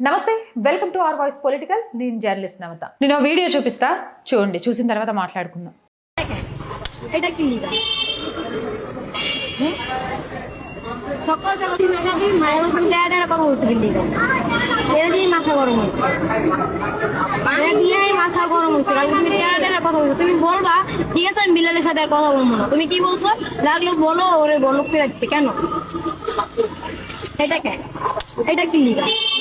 నమస్తే welcome to our voice political నేను journalist Navatha నేను ఓ వీడియో చూపిస్తా చూడండి చూసిన తర్వాత మాట్లాడుకుందాం এটা কি লিগা সকাল সকাল তুমি সাথে মায়ের মতন দেয়া দেয়া কথা বলতে লিগা এটা দিয়ে মাথা গরম হয়েছে এটা দিয়ে মাথা গরম হয়েছে কারণ তুমি দেয়া দেয়া কথা বলছো তুমি বলবা ঠিক আছে আমি বিলালের সাথে আর কথা বলবো না তুমি কি বলছো লাগলো বলো ওরে বলো রাখতে কেন এটা কেন এটা কি লিগা হুম?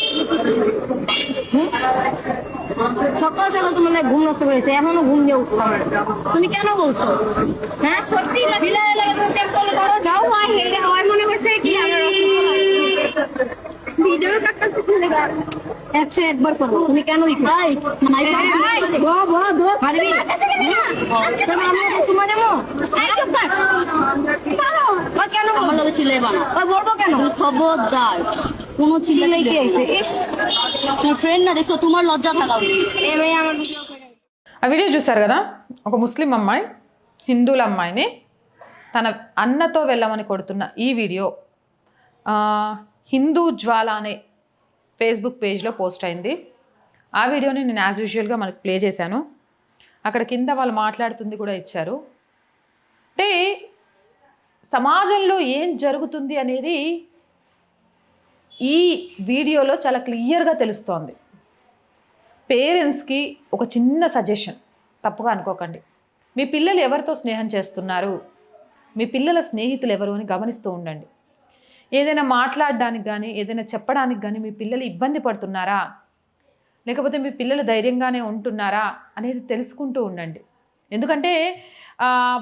সকাল সকাল তোমার লাগে ঘুম নষ্ট করেছে এখনও ঘুম দিয়ে উঠছো। তুমি কেন বলছো? হ্যাঁ? সত্যি যাও ভাই হেলে হয় মনে হয়েছে কি ভিডিও কাটতে চলে গেল একশো একবার করব তুমি কেন কেন বলব কেন খবরদার কোনো ছিলে চিল্লাই কি হয়েছে ইস তোমার ফ্রেন্ড না দেখছো তোমার লজ্জা থাকা উচিত এ ভাই আমার ভিডিও করে ఆ వీడియో చూశారు కదా ఒక ముస్లిం అమ్మాయి హిందువుల అమ్మాయిని తన అన్నతో వెళ్ళమని కొడుతున్న ఈ వీడియో ఆ, హిందూ జ్వాల అనే ఫేస్బుక్ పేజ్లో పోస్ట్ అయింది ఆ వీడియోని నేను యాజ్ యూజువల్గా మనకి ప్లే చేశాను అక్కడ కింద వాళ్ళు మాట్లాడుతుంది కూడా ఇచ్చారు అంటే సమాజంలో ఏం జరుగుతుంది అనేది ఈ వీడియోలో చాలా క్లియర్గా తెలుస్తోంది. పేరెంట్స్కి ఒక చిన్న సజెషన్. తప్పుగా అనుకోకండి. మీ పిల్లలు ఎవరితో స్నేహం చేస్తున్నారు? మీ పిల్లల స్నేహితులు ఎవరు అని గమనిస్తూ ఉండండి. ఏదైనా మాట్లాడడానికి కానీ ఏదైనా చెప్పడానికి కానీ మీ పిల్లలు ఇబ్బంది పడుతున్నారా? లేకపోతే మీ పిల్లలు ధైర్యంగానే ఉంటున్నారా? అనేది తెలుసుకుంటూ ఉండండి. ఎందుకంటే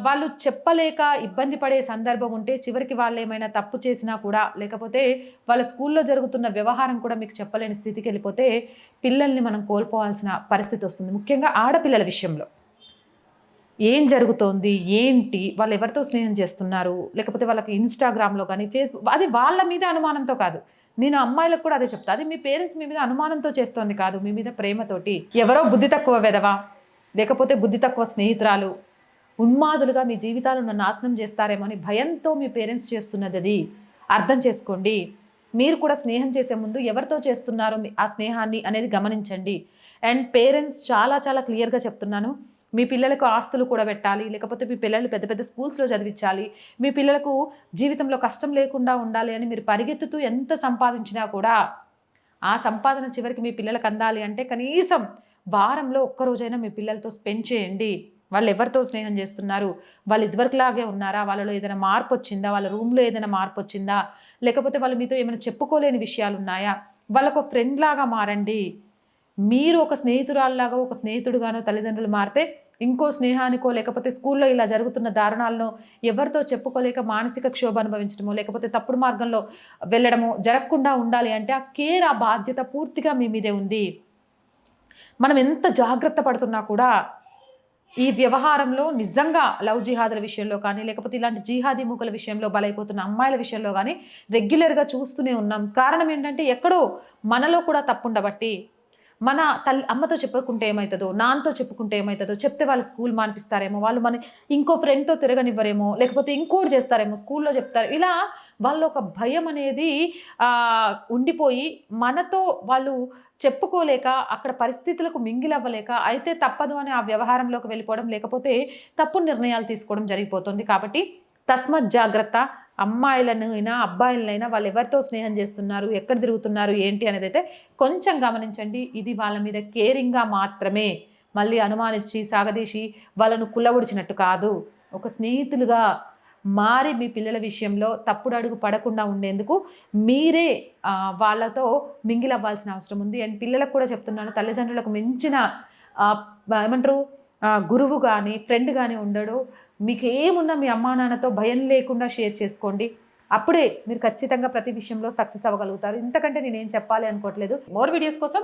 వాళ్ళు చెప్పలేక ఇబ్బంది పడే సందర్భం ఉంటే చివరికి వాళ్ళు ఏమైనా తప్పు చేసినా కూడా లేకపోతే వాళ్ళ స్కూల్లో జరుగుతున్న వ్యవహారం కూడా మీకు చెప్పలేని స్థితికి వెళ్ళిపోతే పిల్లల్ని మనం కోల్పోవాల్సిన పరిస్థితి వస్తుంది. ముఖ్యంగా ఆడపిల్లల విషయంలో. ఏం జరుగుతోంది? ఏంటి? వాళ్ళు ఎవరితో స్నేహం చేస్తున్నారు? లేకపోతే వాళ్ళకి ఇన్స్టాగ్రామ్లో కానీ ఫేస్బుక్ అది వాళ్ళ మీద అనుమానంతో కాదు. నేను అమ్మాయిలకు కూడా అదే చెప్తా. అది మీ పేరెంట్స్ మీ మీద అనుమానంతో చేస్తోంది కాదు మీ మీద ప్రేమతోటి. ఎవరో బుద్ధి తక్కువ వెదవా? లేకపోతే బుద్ధి తక్కువ స్నేహితురాలు ఉన్మాదులుగా మీ జీవితాలను నాశనం చేస్తారేమో అని భయంతో మీ పేరెంట్స్ చేస్తున్నది అది. అర్థం చేసుకోండి. మీరు కూడా స్నేహం చేసే ముందు ఎవరితో చేస్తున్నారో మీ- ఆ స్నేహాన్ని అనేది గమనించండి. అండ్ పేరెంట్స్ చాలా చాలా క్లియర్గా చెప్తున్నాను. మీ పిల్లలకు ఆస్తులు కూడా పెట్టాలి లేకపోతే మీ పిల్లలు పెద్ద పెద్ద స్కూల్స్లో చదివించాలి మీ పిల్లలకు జీవితంలో కష్టం లేకుండా ఉండాలి అని మీరు పరిగెత్తుతూ ఎంత సంపాదించినా కూడా ఆ సంపాదన చివరికి మీ పిల్లలకు అందాలి అంటే కనీసం వారంలో ఒక్కరోజైనా మీ పిల్లలతో స్పెండ్ చేయండి. వాళ్ళు ఎవరితో స్నేహం చేస్తున్నారు? వాళ్ళు ఇదివరకులాగే ఉన్నారా? వాళ్ళలో ఏదైనా మార్పు వచ్చిందా వాళ్ళ రూమ్లో ఏదైనా మార్పు వచ్చిందా లేకపోతే వాళ్ళు మీతో ఏమైనా చెప్పుకోలేని విషయాలు ఉన్నాయా వాళ్ళకు ఫ్రెండ్ లాగా మారండి. మీరు ఒక స్నేహితురాల్లాగా ఒక స్నేహితుడుగానో తల్లిదండ్రులు మారితే ఇంకో స్నేహానికో లేకపోతే స్కూల్లో ఇలా జరుగుతున్న దారుణాలను ఎవరితో చెప్పుకోలేక మానసిక క్షోభ అనుభవించడమో లేకపోతే తప్పుడు మార్గంలో వెళ్ళడమో జరగకుండా ఉండాలి అంటే ఆ కేర్ ఆ బాధ్యత పూర్తిగా మీ మీదే ఉంది. మనం ఎంత జాగ్రత్త పడుతున్నా కూడా ఈ వ్యవహారంలో నిజంగా లవ్ జిహాదుల విషయంలో కానీ లేకపోతే ఇలాంటి జిహాదీ మూకల విషయంలో బలైపోతున్న అమ్మాయిల విషయంలో కానీ రెగ్యులర్గా చూస్తూనే ఉన్నాం. కారణం ఏంటంటే ఎక్కడో మనలో కూడా తప్పుండబట్టి మన తల్లి అమ్మతో చెప్పుకుంటే ఏమవుతుందో నాన్నతో చెప్పుకుంటే ఏమవుతుందో చెప్తే వాళ్ళు స్కూల్ మానిపిస్తారేమో వాళ్ళు మన ఇంకో ఫ్రెండ్తో తిరగనివ్వరేమో లేకపోతే ఇంకోటి చేస్తారేమో స్కూల్లో చెప్తారు ఇలా వాళ్ళు ఒక భయం అనేది ఉండిపోయి మనతో వాళ్ళు చెప్పుకోలేక అక్కడ పరిస్థితులకు మింగిలవ్వలేక అయితే తప్పదు అని ఆ వ్యవహారంలోకి వెళ్ళిపోవడం లేకపోతే తప్పు నిర్ణయాలు తీసుకోవడం జరిగిపోతుంది. కాబట్టి తస్మత్ జాగ్రత్త. అమ్మాయిలను అయినా అబ్బాయిలనైనా వాళ్ళు ఎవరితో స్నేహం చేస్తున్నారు ఎక్కడ తిరుగుతున్నారు ఏంటి అనేది అయితే కొంచెం గమనించండి. ఇది వాళ్ళ మీద కేరింగ్గా మాత్రమే మళ్ళీ అనుమానించి సాగదీసి వాళ్ళను కుల్లబొడిచినట్టు కాదు. ఒక స్నేహితులుగా మారి మీ పిల్లల విషయంలో తప్పుడు అడుగు పడకుండా ఉండేందుకు మీరే వాళ్ళతో మింగిల్ అవ్వాల్సిన అవసరం ఉంది. అండ్ పిల్లలకు కూడా చెప్తున్నాను తల్లిదండ్రులకు మించిన ఏమంటారు గురువు కానీ ఫ్రెండ్ కానీ ఉండడు. మీకు ఏమున్నా మీ అమ్మా నాన్నతో భయం లేకుండా షేర్ చేసుకోండి. అప్పుడే మీరు ఖచ్చితంగా ప్రతి విషయంలో సక్సెస్ అవ్వగలుగుతారు. ఇంతకంటే నేనేం చెప్పాలి అనుకోవట్లేదు. మోర్ వీడియోస్ కోసం